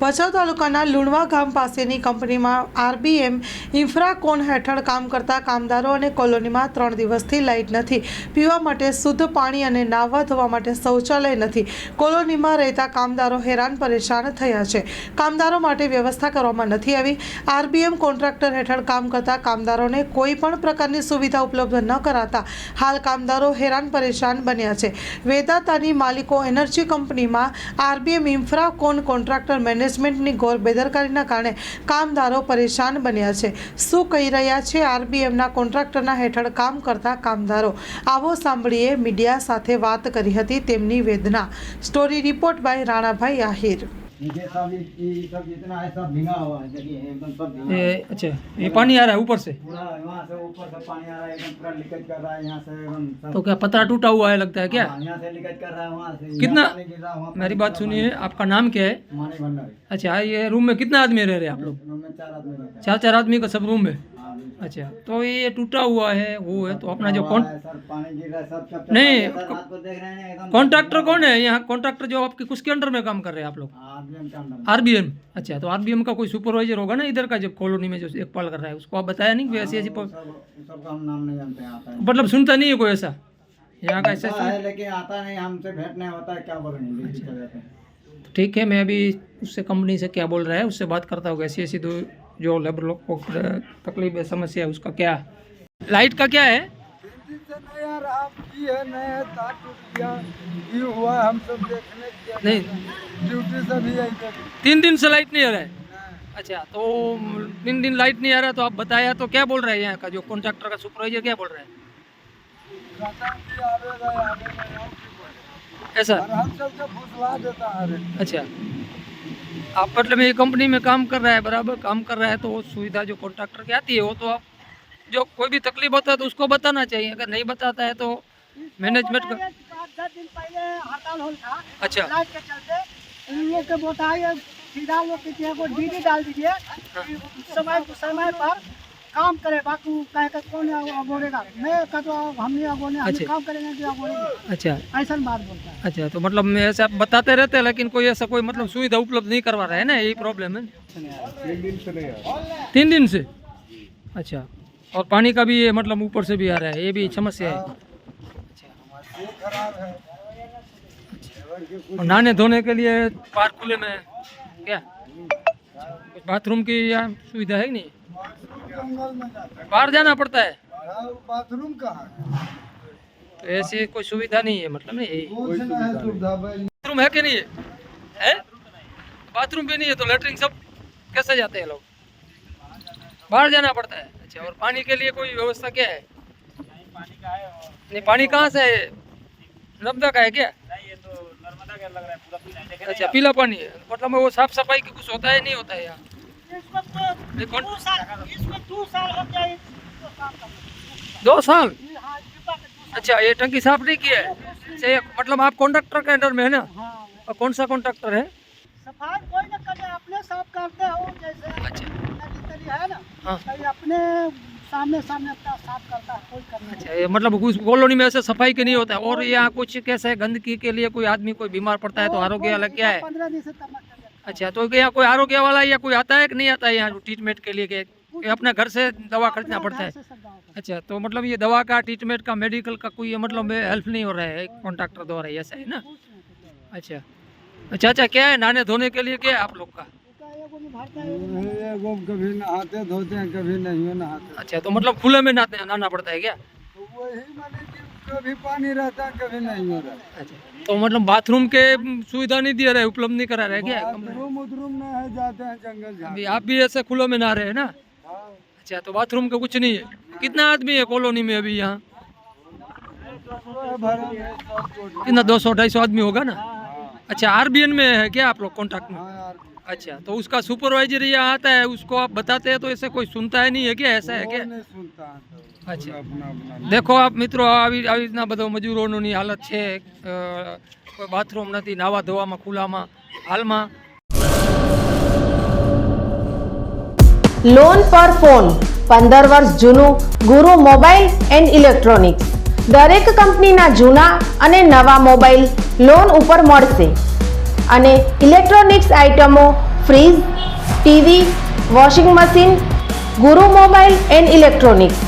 ભચાઉ તાલુકાના લુણવા ગામ પાસેની કંપનીમાં આરબીએમ ઇન્ફ્રાકોન હેઠળ કામ કરતા કામદારો અને કોલોનીમાં ત્રણ દિવસથી લાઇટ નથી. પીવા માટે શુદ્ધ પાણી અને નાહવા ધોવા માટે શૌચાલય નથી. કોલોનીમાં રહેતા કામદારો હેરાન પરેશાન થયા છે. કામદારો માટે વ્યવસ્થા કરવામાં નથી આવી. આરબીએમ કોન્ટ્રાક્ટર હેઠળ કામ કરતા કામદારોને કોઈ પણ પ્રકારની સુવિધા ઉપલબ્ધ ન કરાતા હાલ કામદારો હેરાન પરેશાન બન્યા છે. વેદાતાની માલિકો એનર્જી કંપનીમાં આરબીએમ ઇન્ફ્રાકોન કોન્ટ્રાક્ટર મેનેજમેન્ટની ઘોર બેદરકારીના કારણે કામદારો પરેશાન બન્યા છે. શું કહી રહ્યા છે આરબીએમના કોન્ટ્રાક્ટરના હેઠળ કામ કરતા કામદારો? આવો સાંભળીએ મીડિયા સાથે વાત કરી હતી તેમની વેદના. Story report by Ranabhai Ahir. नीचे सब ये ये सब जितना है सब भींगा हुआ है देखिए एकदम सब भींगा ये अच्छा ये पानी आ रहा है ऊपर से? पूरा वहाँ से ऊपर से पानी आ रहा है एकदम पूरा लीकेज कर रहा है यहाँ से एकदम तो क्या पतरा टूटा हुआ है लगता है क्या? हाँ, यहाँ से लीकेज कर रहा है वहाँ से कितना- मेरी बात सुनिए आपका नाम क्या है? मानी भंडारी। अच्छा ये रूम में कितना आदमी रह रहे हैं आप लोग? रूम में चार आदमी चार चार आदमी का सब रूम जी। अच्छा तो ये टूटा हुआ है वो है तो अपना जो कौन नहीं, कॉन्ट्रैक्टर कौन है। यहाँ कॉन्ट्रैक्टर जो आपके किसके अंडर में काम कर रहे हैं आप लोग। आरबीएम अच्छा तो आरबीएम का कोई सुपरवाइजर होगा ना इधर का जब कॉलोनी में जो एक पाल कर रहा है उसको आप बताया नहीं कि ऐसी ऐसी हैं मतलब सुनता नहीं है कोई ऐसा? यहाँ का ऐसा लेकिन आता नहीं हमसे भेंट नहीं होता है क्या बोलेंगे जाते हैं ठीक है मैं अभी उससे कंपनी से क्या बोल रहा है उससे बात करता हूँ ऐसी ऐसी तो जो लेबर लोग को तकलीफ़ है समस्या है, उसका क्या? लाइट का क्या है? नहीं। ड्यूटी से भी तीन दिन से लाइट नहीं आ रहा है? अच्छा तो तीन दिन लाइट नहीं आ रहा तो आप बताया तो क्या बोल रहे हैं यहाँ का? जो कॉन्ट्रैक्टर का सुपरवाइजर क्या बोल रहे है? ऐसा अच्छा। आप मतलब ये कंपनी में काम कर रहा है बराबर काम कर रहा है तो वो सुविधा जो कॉन्ट्रैक्टर की आती है वो तो आप जो कोई भी तकलीफ़ होता है तो उसको बताना चाहिए। अगर नहीं बताता है तो मैनेजमेंट का दिन पहले हड़ताल हो था अच्छा। के सीधा लोग को डीडी डाल दीजिए समय समय पर काम करे बाकी कहे के कौन अगोड़ेगा मैं कहता हूँ हम नहीं अगोने हम अच्छा। काम करेंगे कि। अगोड़ेंगे अच्छा। ऐसा बात बोलता है। अच्छा तो मतलब मैं ऐसे आप बताते रहते हैं लेकिन कोई ऐसा कोई मतलब सुविधा उपलब्ध नहीं करवा रहा है ना यही प्रॉब्लम है? तीन दिन से? नहीं तीन दिन से अच्छा। और पानी का भी ये मतलब ऊपर से भी आ रहा है ये भी समस्या है? और नहाने धोने के लिए पार्क खुले में क्या? बाथरूम की यहाँ सुविधा है बाहर जाना पड़ता है। बाथरूम कहाँ है? तो ऐसी कोई सुविधा नहीं है मतलब नहीं। यही है बाथरूम है कि नहीं? है? है बाथरूम भी नहीं है तो लेटरिन सब कैसे जाते हैं लोग? बाहर जाना पड़ता है। अच्छा और पानी के लिए कोई व्यवस्था क्या है? नहीं पानी कहाँ से है? नर्मदा का है क्या? अच्छा पीला पानी है। मतलब वो साफ़ सफ़ाई की कुछ होता है नहीं होता है यहाँ? इसको तो दो साल इसको दो साल हो गया इसको काम करते। दो साल? डिब्बा के दो साल। अच्छा ये टंकी साफ़ नहीं किया है? अच्छा मतलब आप कॉन्ट्रैक्टर के अंडर में है ना? हाँ। और कौन सा कॉन्ट्रैक्टर है? सफ़ाई कोई न करे अपने साफ़ करते हो जैसे अच्छा। है ना हाँ। अपने सामने सामने अपना साफ़ करता है कोई करना अच्छा मतलब कॉलोनी में ऐसे सफ़ाई के नहीं होता है? और यहाँ कुछ कैसे गंदगी के लिए कोई आदमी कोई बीमार पड़ता है तो आरोग्य अलग क्या है? पंद्रह दिन से अच्छा तो यहाँ कोई आरोग्य वाला या कोई आता है कि नहीं आता है यहाँ ट्रीटमेंट के लिए कि कि अपने घर से दवा खरीदना पड़ता है। अच्छा तो मतलब ये दवा का ट्रीटमेंट का मेडिकल का कोई मतलब हेल्प नहीं हो रहा है कॉन्ट्रैक्टर द्वारा ऐसा है ना? अच्छा अच्छा अच्छा क्या है नहाने धोने के लिए क्या है आप लोग का? कभी नहाते धोते हैं कभी नहीं नहाते। अच्छा तो मतलब खुले में नहाते नहाना पड़ता है क्या? वही माने कि कभी पानी रहता कभी नहीं हो रहा। अच्छा। तो मतलब बाथरूम के सुविधा नहीं दे रहे उपलब्ध नहीं करा रहे क्या? बाथरूम उथरूम में है जाते हैं जंगल अभी आप भी ऐसे खुले में नहा रहे हैं ना? अच्छा तो बाथरूम का कुछ नहीं है? कितना आदमी है कॉलोनी में अभी यहाँ? कितना दो सौ ढाई सौ आदमी होगा ना? अच्छा आरबीएन में है क्या आप लोग कॉन्ट्रैक्ट में? हाँ अच्छा तो उसका सुपरवाइजर यहाँ आता है उसको आप बताते हैं तो ऐसे कोई सुनता है नहीं है क्या? ऐसा है क्या? દેખો આપ મિત્રો આવી આવી રીતના બધો મજૂરોની હાલત છે. કોઈ બાથરૂમ નથી નાવા ધોવામાં ખુલ્લામાં હાલમાં. લોન પર ફોન પંદર વર્ષ જૂનું ગુરુ મોબાઈલ એન્ડ ઇલેક્ટ્રોનિક્સ. દરેક કંપનીના જૂના અને નવા મોબાઈલ લોન ઉપર મળશે. અને ઇલેક્ટ્રોનિક્સ આઇટમો fridge TV washing machine Guru mobile and electronics.